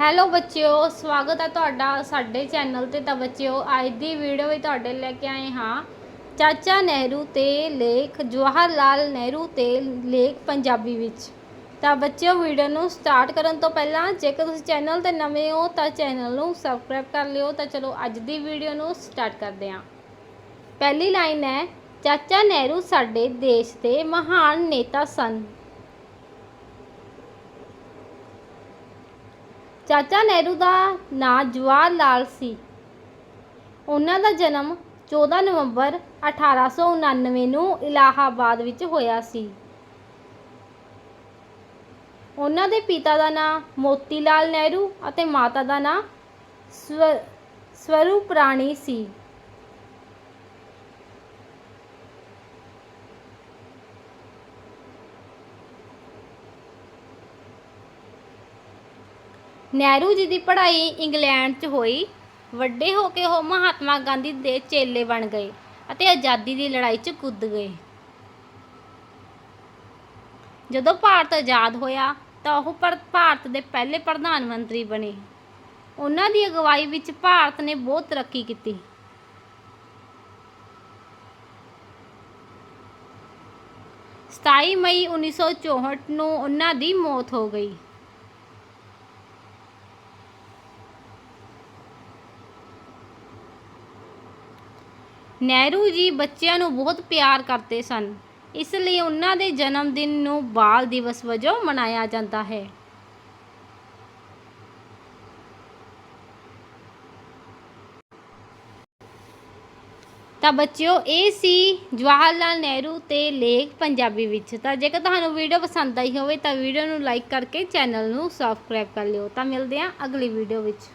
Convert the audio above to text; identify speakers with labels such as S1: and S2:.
S1: Hello ਬੱਚਿਓ, ਸਵਾਗਤ ਹੈ ਤੁਹਾਡਾ ਸਾਡੇ ਚੈਨਲ ਤੇ। ਤਾਂ ਬੱਚਿਓ, ਅੱਜ ਦੀ ਵੀਡੀਓ ਵਿੱਚ ਤੁਹਾਡੇ ਲੈ ਕੇ ਆਏ ਹਾਂ। ਚਾਚਾ ਨਹਿਰੂ ਤੇ ਲੇਖ, ਜਵਾਹਰ ਲਾਲ ਨਹਿਰੂ ਤੇ ਲੇਖ ਪੰਜਾਬੀ ਵਿੱਚ। ਤਾਂ ਬੱਚਿਓ ਵੀਡੀਓ ਨੂੰ ਸਟਾਰਟ ਕਰਨ ਤੋਂ ਪਹਿਲਾਂ, ਜੇਕਰ ਤੁਸੀਂ ਚੈਨਲ ਤੇ ਨਵੇਂ ਹੋ, ਤਾਂ ਚੈਨਲ ਨੂੰ ਸਬਸਕ੍ਰਾਈਬ ਕਰ ਲਿਓ। ਤਾਂ ਚਲੋ, ਅੱਜ ਦੀ ਵੀਡੀਓ ਨੂੰ ਸਟਾਰਟ ਕਰਦੇ ਹਾਂ। ਪਹਿਲੀ ਲਾਈਨ ਹੈ, ਚਾਚਾ ਨਹਿਰੂ ਸਾਡੇ ਦੇਸ਼ ਦੇ ਮਹਾਨ ਨੇਤਾ ਸਨ। ਚਾਚਾ ਨਹਿਰੂ ਦਾ ਨਾਂ ਜਵਾਹਰ ਲਾਲ ਸੀ। ਉਹਨਾਂ ਦਾ ਜਨਮ 14 ਨਵੰਬਰ 1899 ਨੂੰ ਇਲਾਹਾਬਾਦ ਵਿੱਚ ਹੋਇਆ ਸੀ। ਉਹਨਾਂ ਦੇ ਪਿਤਾ ਦਾ ਨਾਂ ਮੋਤੀ ਲਾਲ ਨਹਿਰੂ ਅਤੇ ਮਾਤਾ ਦਾ ਨਾਂ ਸਵ, ਸਵਰੂਪ ਰਾਣੀ ਸੀ। ਨਹਿਰੂ ਜੀ ਦੀ ਪੜ੍ਹਾਈ ਇੰਗਲੈਂਡ 'ਚ ਹੋਈ। ਵੱਡੇ ਹੋ ਕੇ ਉਹ ਮਹਾਤਮਾ ਗਾਂਧੀ ਦੇ ਚੇਲੇ ਬਣ ਗਏ ਅਤੇ ਆਜ਼ਾਦੀ ਦੀ ਲੜਾਈ 'ਚ ਕੁੱਦ ਗਏ। ਜਦੋਂ ਭਾਰਤ ਆਜ਼ਾਦ ਹੋਇਆ ਤਾਂ ਉਹ ਭਾਰਤ ਦੇ ਪਹਿਲੇ ਪ੍ਰਧਾਨ ਮੰਤਰੀ ਬਣੇ। ਉਹਨਾਂ ਦੀ ਅਗਵਾਈ ਵਿੱਚ ਭਾਰਤ ਨੇ ਬਹੁਤ ਤਰੱਕੀ ਕੀਤੀ। ਸਤਾਈ ਮਈ 1964 ਨੂੰ ਉਹਨਾਂ ਦੀ ਮੌਤ ਹੋ ਗਈ। ਨਹਿਰੂ ਜੀ ਬੱਚਿਆਂ ਨੂੰ ਬਹੁਤ ਪਿਆਰ ਕਰਦੇ ਸਨ। ਇਸ ਲਈ ਉਹਨਾਂ ਦੇ ਜਨਮ ਦਿਨ ਨੂੰ ਬਾਲ ਦਿਵਸ ਵਜੋਂ ਮਨਾਇਆ ਜਾਂਦਾ ਹੈ। ਤਾਂ ਬੱਚਿਓ, ਇਹ ਸੀ ਜਵਾਹਰ ਲਾਲ ਨਹਿਰੂ ਤੇ ਲੇਖ ਪੰਜਾਬੀ ਵਿੱਚ। ਤਾਂ ਜੇਕਰ ਤੁਹਾਨੂੰ ਵੀਡੀਓ ਪਸੰਦ ਆਈ ਹੋਵੇ ਤਾਂ ਵੀਡੀਓ ਨੂੰ ਲਾਈਕ ਕਰਕੇ ਚੈਨਲ ਨੂੰ ਸਬਸਕ੍ਰਾਈਬ ਕਰ ਲਿਓ। ਤਾਂ ਮਿਲਦੇ ਹਾਂ ਅਗਲੀ ਵੀਡੀਓ ਵਿੱਚ।